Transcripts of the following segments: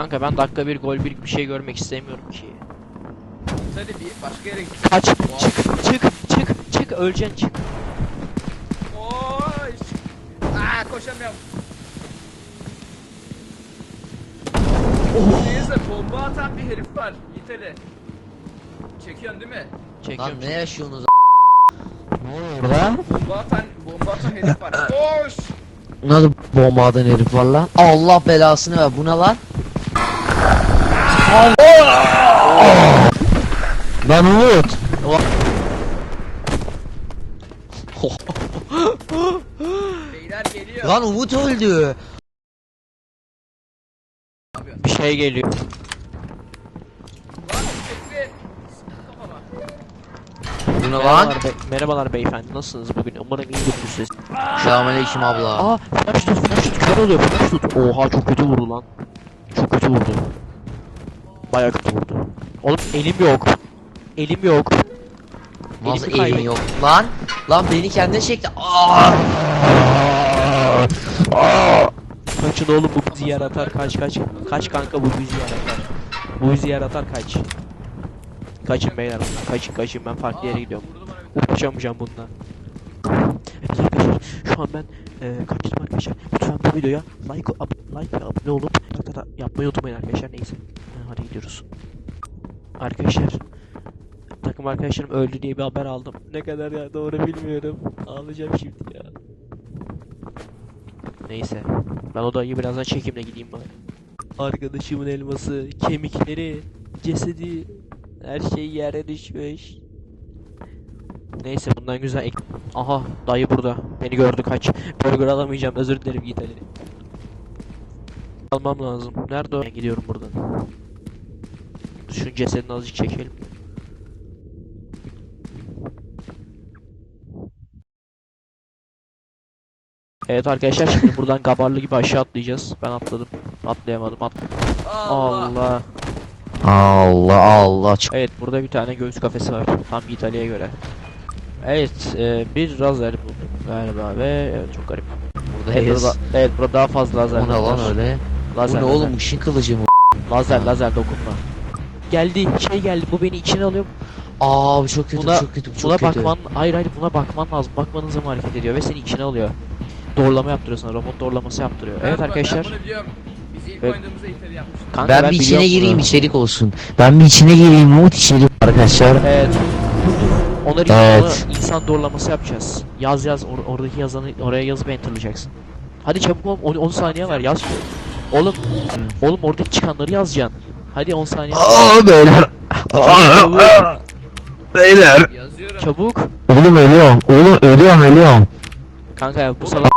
Kanka ben dakika bir gol bir bir şey görmek istemiyorum ki. Hadi bir başka yere git. Kaç çık çık çık çık öleceksin çık. Koş. Aa koşamıyorum. Neyse bomba atan bir herif var. İtali. Çekiyorsun değil mi? Çekiyorum. Lan ne yaşıyorsunuz Ne oluyor burada? Bomba atan, bomba atan herif var. Koş. Nasıl bomba atan herif var lan? Allah belasını ver bu ne lan? Lan Umut. Beyler geliyor. Lan Umut öldü. Bir şey geliyor. Bu ne lan? Merhabalar, be- merhabalar beyefendi nasılsınız bugün? Umarım iyidir siz. Selamünaleyküm abla. Aa flash tut flash tut kör oluyor flash tut. Oha çok kötü vurdu lan. Çok kötü vurdu. Baya kötü vurdu. Oğlum elim yok. Elim yok. Nasıl elin yok lan? Lan beni kendine çekti. Aa! Kaçın oğlum bu bizi yer atar kaç kaç. Kaç kanka bu bizi yer atar. Bu bizi yer atar kaç. Kaçın beyler bundan kaçın kaçın ben farklı yere gidiyorum. Uçamayacağım bundan. Evet arkadaşlar şu an ben e, kaçtım arkadaşlar. Lütfen bu videoya like, ab- like ve abone olup yapmayı unutmayın arkadaşlar neyse. Ha, hadi gidiyoruz. Arkadaşlar takım arkadaşlarım öldü diye bir haber aldım. Ne kadar ya doğru bilmiyorum. Ağlayacağım şimdi ya. Neyse. Ben odayı birazdan çekimle gideyim bari. Arkadaşımın elması, kemikleri, cesedi, her şey yere düşmüş. Neyse bundan güzel ek... Aha dayı burada. Beni gördü kaç. Burger alamayacağım özür dilerim git hadi. Almam lazım. Nerede o? Ben gidiyorum buradan. Şunun cesedini azıcık çekelim. Evet arkadaşlar şimdi buradan gabarlı gibi aşağı atlayacağız. Ben atladım. Atlayamadım. At Allah. Allah. Allah Allah. Evet burada bir tane göğüs kafesi var. Tam İtalya'ya göre. Evet e, bir lazer buldum galiba ve evet çok garip. Evet buradayız. burada, evet burada daha fazla lazer O ne lan öyle? Bu Lazer, ne lazer. oğlum ışın kılıcı mı? Lazer lazer dokunma. Geldi şey geldi bu beni içine alıyor. Aa bu çok kötü Buna- çok kötü çok buna kötü. bakman hayır hayır buna bakman lazım. Bakmanın zaman hareket ediyor ve seni içine alıyor. Doğrulama yaptırıyor sana robot doğrulaması yaptırıyor. Ben Evet arkadaşlar. Ben bunu biliyorum. Biz ilk Evet. oynadığımızda İtali yapmıştık. Kanka, ben, bir içine gireyim bunu. içerik olsun. Ben bir içine gireyim Umut içerik arkadaşlar. Evet. Onları Evet. insan doğrulaması yapacağız. Yaz yaz or- oradaki yazanı oraya yazıp enterlayacaksın. Hadi çabuk ol 10, 10 saniye var yaz. Oğlum oğlum oradaki çıkanları yazacaksın. Hadi 10 saniye. Aa beyler. Aa, beyler. Yazıyorum. Çabuk. Oğlum ölüyorum. Oğlum ölüyorum ölüyorum. Kanka ya bu salak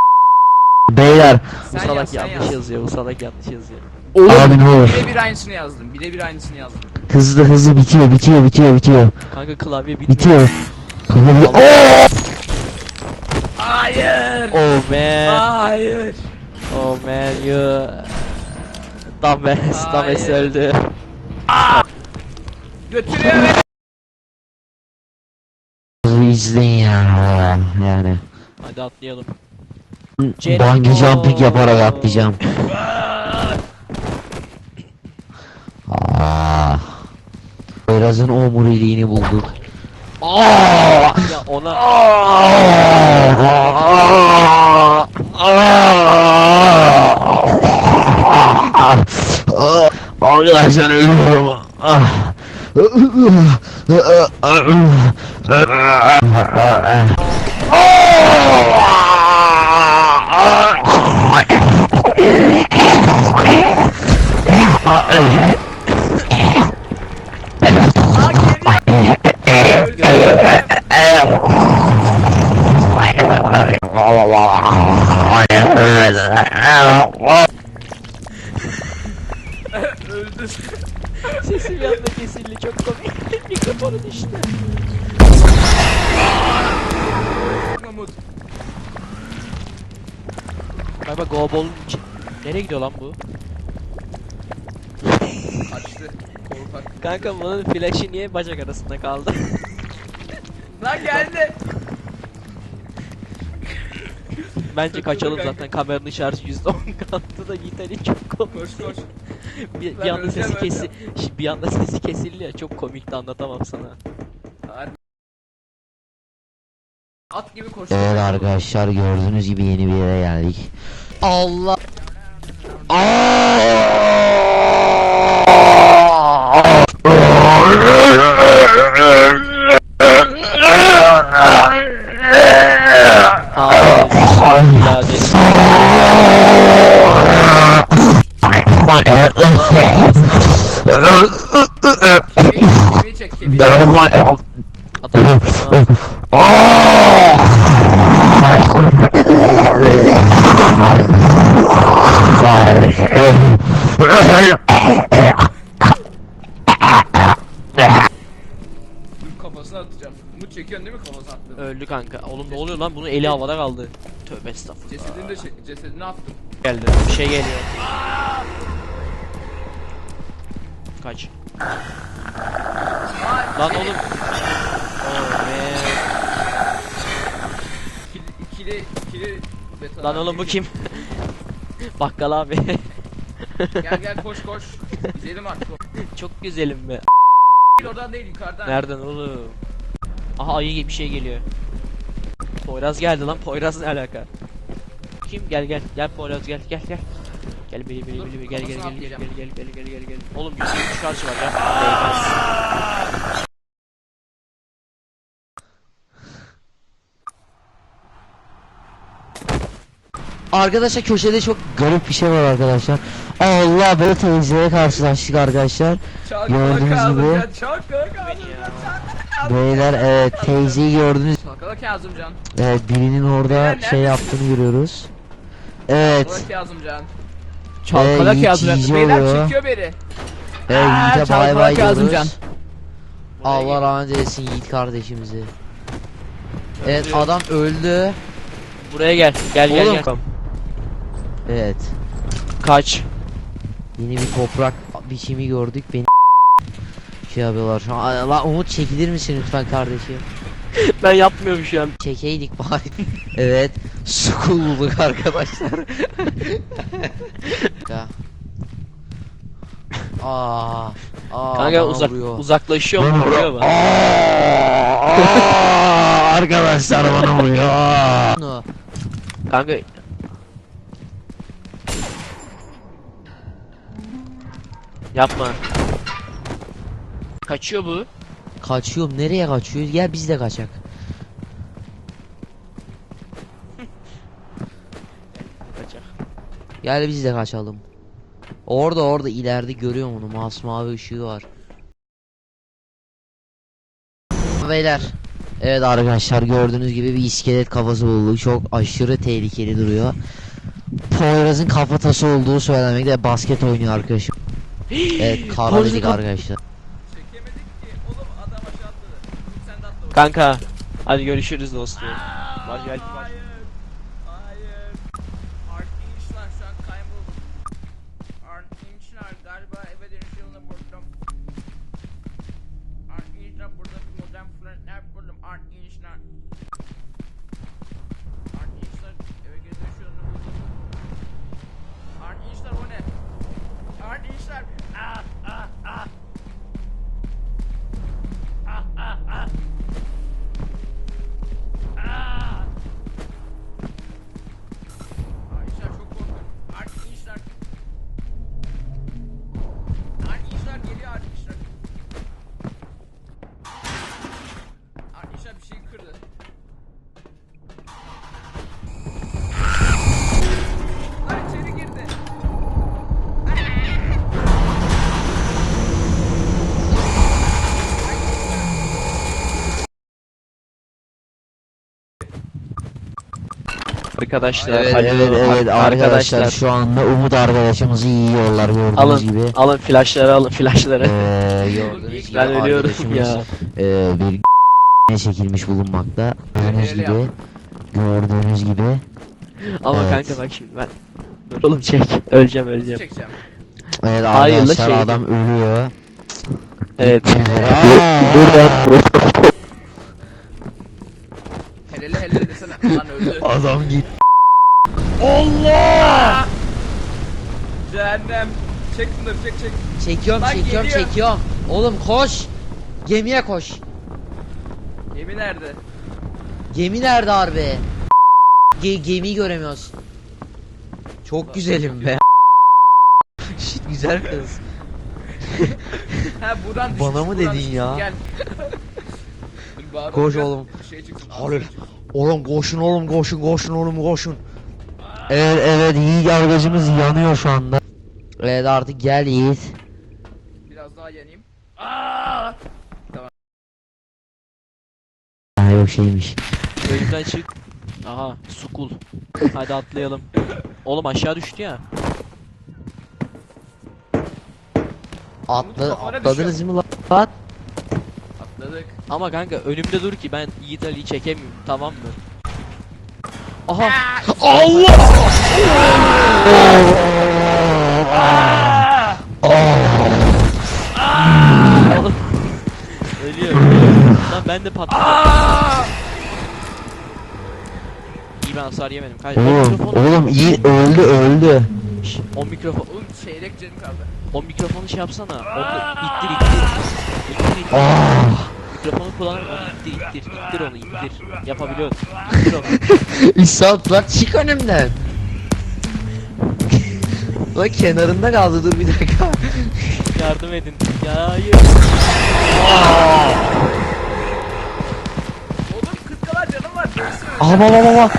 Beyler. bu Sen salak yaz, sen yanlış yaz. yazıyor. Bu salak yanlış yazıyor. Abi ne olur. Birebir aynısını yazdım. Birebir aynısını yazdım. Hızlı hızlı bitiyor bitiyor bitiyor bitiyor. Kanka klavye bitmiyor. Bitiyor. Oo! Hayır. Oh man. Hayır. Oh man you. Dames, Dames öldü. Götürüyor beni. İzleyin ya. Yani. Hadi atlayalım. Bungee jumping yaparak atlayacağım. Aa. Birazın omuriliğini bulduk. Ya ona Arkadaşlar ölüyorum. Ah. Öldü. Komik. Mikrofonu düştü. Mahmut. Bak bak Gobol'un için. Nereye gidiyor lan bu? Açtı. Korkak. Kanka bunun flash'i niye bacak arasında kaldı? Lan geldi. Bence kaçalım zaten kameranın şarjı %10 kaldı da Yiğit'in çok komik. Koş koş. bir, bir anda sesi kesi bir anda sesi kesildi ya çok komikti anlatamam sana. At gibi koşuyor. Evet arkadaşlar gördüğünüz gibi yeni bir yere geldik. Allah. Kemiği çek kemiği. Dur kafasına atacağım. Umut çekiyorsun değil mi kafasına attın? öldü kanka. Oğlum ne oluyor lan? Bunun eli havada kaldı. Tövbe estağfurullah. Cesedini de çek, cesedini attım. Geldi. Bir şey geliyor. Kaç. Lan oğlum. Oh. İkili, ikili, beton. Lan oğlum bu kim? Bakkal abi. Gel gel koş koş. Gidelim artık. Çok güzelim be. Değil oradan değil yukarıdan. Nereden oğlum? Aha ayı gibi bir şey geliyor. Poyraz geldi lan. Poyraz ne alaka? Kim? Gel gel. Gel Poyraz gel gel gel. Gel beni Dur, beni gel gel gel gel gel gel gel gel gel gel. Oğlum 170 karşı var ya. Arkadaşlar köşede çok garip bir şey var arkadaşlar. Allah böyle teyzeye karşılaştık arkadaşlar. Gördüğünüz gibi. Beyler evet teyzeyi gördünüz. Evet birinin orada şey yaptığını görüyoruz. Evet. Kazımcan. Çalkala Yiğit Kazımcan. Cici Beyler oluyor. çekiyor beni. Evet Aa, Yiğit'e bay Çalkala bay diyoruz. Buraya Allah rahmet eylesin Yiğit kardeşimizi. Evet adam öldü. Buraya gel. Gel gel Oğlum. gel. Evet. Kaç. Yeni bir toprak biçimi gördük. Beni şey yapıyorlar şu an. Aa, Lan Umut çekilir misin lütfen kardeşim? ben yapmıyorum şu an. Çekeydik bari. evet. School bulduk arkadaşlar. Ya. Aa. Aa. Kanka bana uzak vuruyor. uzaklaşıyor mu? Vuruyor mu? Aa, arkadaşlar bana vuruyor. Aa. Kanka Yapma. Kaçıyor bu. Kaçıyorum. Nereye kaçıyoruz? Gel biz de. Kaçak. Gel biz de kaçalım. Orada orada ileride görüyorum onu. Masmavi ışığı var. Beyler. Evet arkadaşlar gördüğünüz gibi bir iskelet kafası bulduk. Çok aşırı tehlikeli duruyor. Poyraz'ın kafatası olduğu söylenmekte basket oynuyor arkadaşım. Evet kara dedik arkadaşlar. Çekemedik ki. Oğlum adam aşağı atladı. Umut sen de atla. oraya. Kanka. Hadi görüşürüz dostum. Aa, Var, belki Arkadaşlar. Evet hadi evet evet arkadaşlar şu anda Umut arkadaşımızı yiyorlar gördüğünüz Alın. gibi. Alın flashları alın flashları. Ee, ben ölüyorum ya. e, bir ne çekilmiş bulunmakta. Gördüğünüz gibi. Gördüğünüz gibi. Ama Evet. kanka bak şimdi ben. Dur oğlum çek. Öleceğim öleceğim. çekeceğim? Evet Hayır, la arkadaşlar şey- adam ölüyor. Evet. Aa! Helele helele desene. Lan öldü. Adam git. Allah! Cehennem. Çek bunları çek çek. Çekiyorum Lan çekiyorum geliyor. çekiyorum. Oğlum koş. Gemiye koş. Gemi nerede? Gemi nerede harbi? Ge gemiyi göremiyoruz. Çok güzelim be. Şit güzel kız. Ha buradan Bana düşmüş, mı buradan dedin düşmüş. ya? Gel. Dur, Koş oğlum. Şey çıksın. Oğlum koşun oğlum koşun koşun oğlum koşun. Evet evet Yiğit aracımız yanıyor şu anda. Evet artık gel Yiğit. Biraz daha yanayım. Aa! Ha yok şeymiş. Bölümden çık. Aha sukul. Hadi atlayalım. Oğlum aşağı düştü ya. Atla, kafana atladınız mı? Lan. Atladık. Ama kanka önümde dur ki ben Yiğit Ali'yi çekemiyorum tamam mı? Aha. Oğlum. Ölüyor. ölüyor. Lan ben de patladım. İyi ben hasar yemedim. Kaç. O Oğlum, oğlum Yiğit öldü öldü. Şş, o mikrofon, Oğlum çeyrek canım kaldı. o mikrofonu şey yapsana. Onu ittir ittir. İttir ittir. Ah. Mikrofonu kullan onu ittir ittir. İttir onu ittir. Yapabiliyorsun. İttir onu. İsat lan çık önümden. Lan kenarında kaldı dur bir dakika. Yardım edin. Ya hayır. Oğlum 40 kadar canım var. Aha baba baba.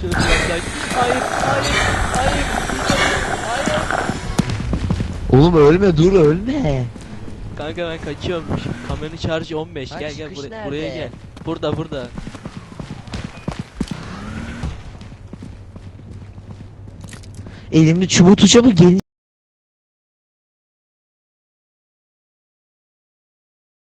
Şunu kullansak. Hayır, hayır, hayır. Hayır. Oğlum ölme dur ölme. Kanka ben kaçıyorum. Kameranın şarjı 15. Lan gel gel çıkış buraya, buraya nerede? gel. Burada burada. Elimde çubuk tutacağım gelin